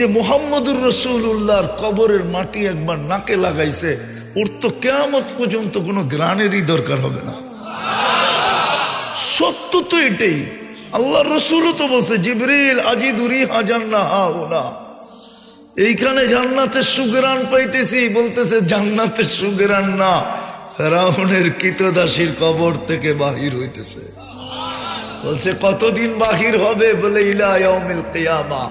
যে মোহাম্মদুর রসুল্লাহর কবরের মাটি একবার নাকে লাগাইছে, ওর তো কেমন পর্যন্ত কোনো গ্রানেরই দরকার হবে না। সত্য তো এটাই। আল্লাহ রসুলও তো বসে জিবরিল আজিদুরি হাজান্না হা ওনা এইখানে জান্নাতের সুগরান পাইতেছি, বলতেছে, জান্নাতের সুগরান না, ফেরাউনের কীতদাসীর কবর থেকে বাহির হইতেছে। বলছে, কতদিন বাহির হবে? বলে, ইলা ইয়াউমিল কিয়ামা।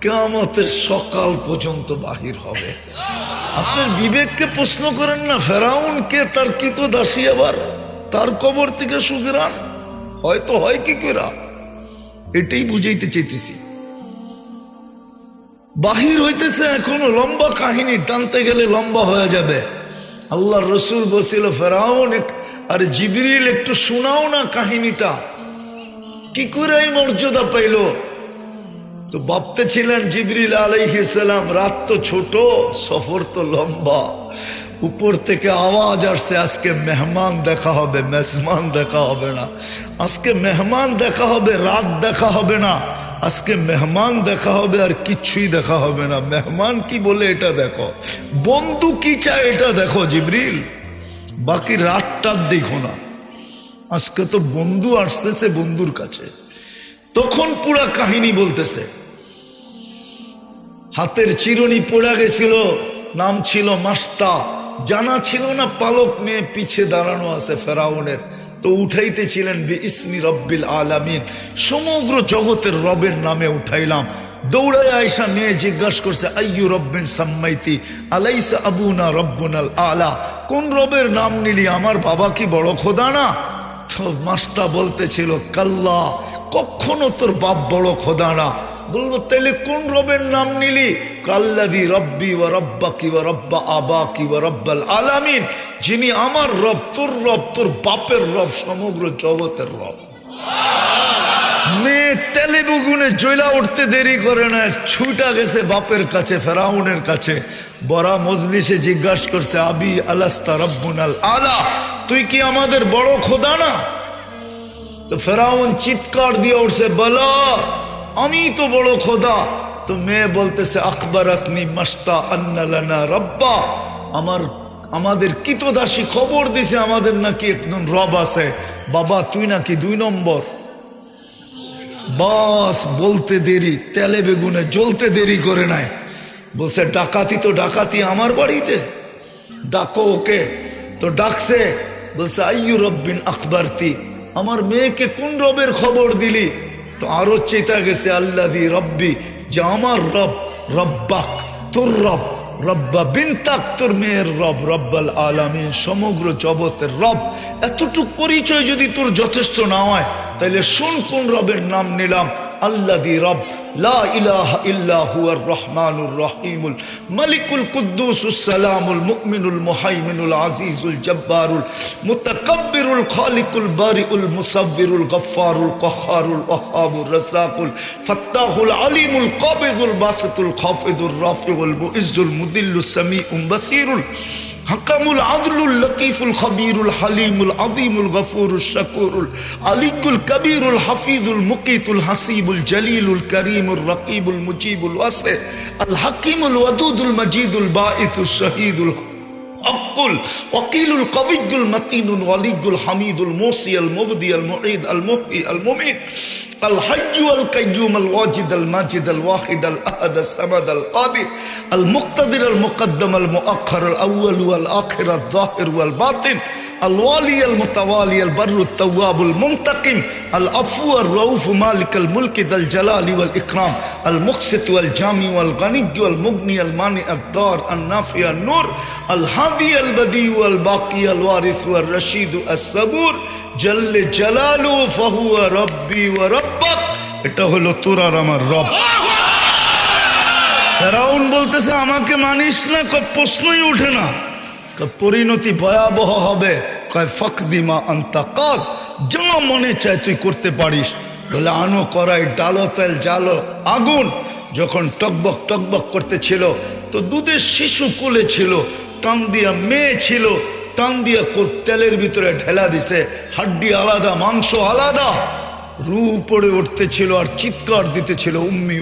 কেয়ামতের সকাল পর্যন্ত বাহির হবে। আপনার বিবেককে প্রশ্ন করেন না ফেরাউনকে তার কিত দাসী আবার? তার কবর থেকে সুগরান? হয়তো হয় কি করে এটাই বুঝাইতে চাইতেছি। বাহির হইতেছে এখনও লম্বা কাহিনী, টানতে গেলে লম্বা হয়ে যাবে। আল্লাহ রসুল বসিল ফেরাউন আর জিবরিল, একটু শোনাও না কাহিনীটা। কি করে এই মর্যাদা পাইল? তো ভাবতে ছিলেন জিবরিল আলাইহিসালাম রাত তো ছোট, সফর তো লম্বা। উপর থেকে আওয়াজ আসছে, আজকে মেহমান দেখা হবে, মেজমান দেখা হবে না। আজকে মেহমান দেখা হবে, রাত দেখা হবে না। আজকে মেহমান দেখা হবে আর কিচ্ছুই দেখা হবে না। মেহমান কি বলে এটা দেখো। বন্ধু কি চায় এটা দেখো জিবরিল। বাকি রাতটার দেখো না। আজকে তো বন্ধু আসতেছে বন্ধুর কাছে। তখন পুরা কাহিনী বলতেছে। হাতের চিরুনি পড়ে গেছিল, নাম ছিল মাস্তা। জানা ছিল না পালক মেয়ে পিছে দাঁড়ানো আছে ফেরাউনের। তো উঠাইতেছিলেন বি ইসমি রব্বিল আলামিন। সমগ্র জগতের রবের নামে উঠাইলাম। দৌড়ায় আয়সা মেয়ে জিজ্ঞাসা করছে, আইয়ু রব্বিন সাম্মাইতি? আলাইসা আবুনা রব্বুনাল আলা? কোন রবের নাম নিলি? আমার বাবা কি বড় খোদা না? মাস্তা বলতেছিল, কাল্লা, কখনো তোর বাপ বড় খোদা না। বলব তাহলে কোন রবের নাম নিলি? কাল্লাদি রব্বি ও রব্বা কি রব্বা আবা কি রব্বাল আলামিন, যিনি আমার রব, তোর রব, তোর বাপের রব, সমগ্র জগতের রব। মেয়ে তেলে বুগুনে জয়লা উঠতে দেরি করে না, ছুটা গেছে বাপের কাছে, ফেরাউনের কাছে। বড়া মজলিসে জিজ্ঞাসা করছে, আবি আলাস্তা রব্বুনাল আলা, তুই কি আমাদের বড় খোদা না? তো ফেরাউন চিৎকার দিয়ে উঠছে, বলা আমি তো বড় খোদা। তো মেয়ে বলতেছে আকবর আকনি মাস্তা আন্নালানা রব্বা। আমার, আমাদের কিতদাসী খবর দিছে, আমাদের নাকি একজন রব আছে। বাবা, তুই নাকি দুই নম্বর। বাস, বলতে দেরি, তেলে বেগুনে জ্বলতে দেরি করে নাই। বলছে, ডাকাতি তো ডাকাতি আমার বাড়িতে। ডাকো ওকে। তো ডাকছে, বলছে, আইয়ু রব্বিন আকবরতি। আমার মেয়েকে কোন রবের খবর দিলি? তো আরও চেতা গেছে আল্লাহ দি রব্বি, যে আমার রব, রব্বাক, তোর রব, রব্বা বিনতাক, তোর মেয়ের রব, রব্বাল আলামিন, সমগ্র জগতের রব। এতটুক পরিচয় যদি তোর যথেষ্ট না হয় তাহলে শোন কোন রবের নাম নিলাম আল্লাহ দি রব। لا إله إلا هو الرحمن الرحيم الملك القدوس السلام المؤمن المهيمن العزيز الجبار المتكبر الخالق البارئ المصور الغفار القهار الوهاب الرزاق الفتاح العليم القابض الباسط الخافض الرافع المؤز المذل السميع البصير হাকামুল আদলুল লতিফুল খবিরুল হালিমুল আজিমুল গফুরুল শাকুরুল আলিকুল কবিরুল হাফিজুল মুকিতুল হাসিবুল জলিলুল করিমুল রকিবুল মুজিবুল ওয়াসে আল হাকিমুল ওয়াদুদুল মজিদুল বাঈতুল শহীদুল অকুল অকিলুল কবিগুল মতিনুল অলিগুল হামিদুল মোসি আল মুবদি আল মুঈদ আল মুহি আল মুমিত الحج والقيوم الواجد الماجد الواحد الأحد الصمد القادر المقتدر المقدم المؤخر الأول والآخر الظاهر والباطن الوالي المتوالي البر التواب المنتقم العفو الرؤوف مالك الملك ذا الجلال والإكرام المقسط والجامع والغني والمغني المانع الدار النافع النور الهادي البديع والباقي الوارث والرشيد الصبور جل جلاله فهو ربي وربك এটা হলো তোর আর আমার রব। ফেরাউন বলতেছে, আমাকে মানিস না, কয় প্রশ্নই উঠে না। পরিণতি ভয়াবহ হবে। কয় ফকদিমা আন্তা কাক যা মনে চায় তুই করতে পারিস। বলে, আনো করাই ডালো তেল জালো আগুন। যখন টকবক টকবক করতেছিল তো দুধের শিশু কোলে ছিল, টান দিয়া মেয়ে ছিল, টান দিয়া তেলের ভিতরে ঢেলা দিছে, হাড্ডি আলাদা, মাংস আলাদা। রু পড়ে উঠতেছিল আর চিৎকার দিতেছিল উম্মি।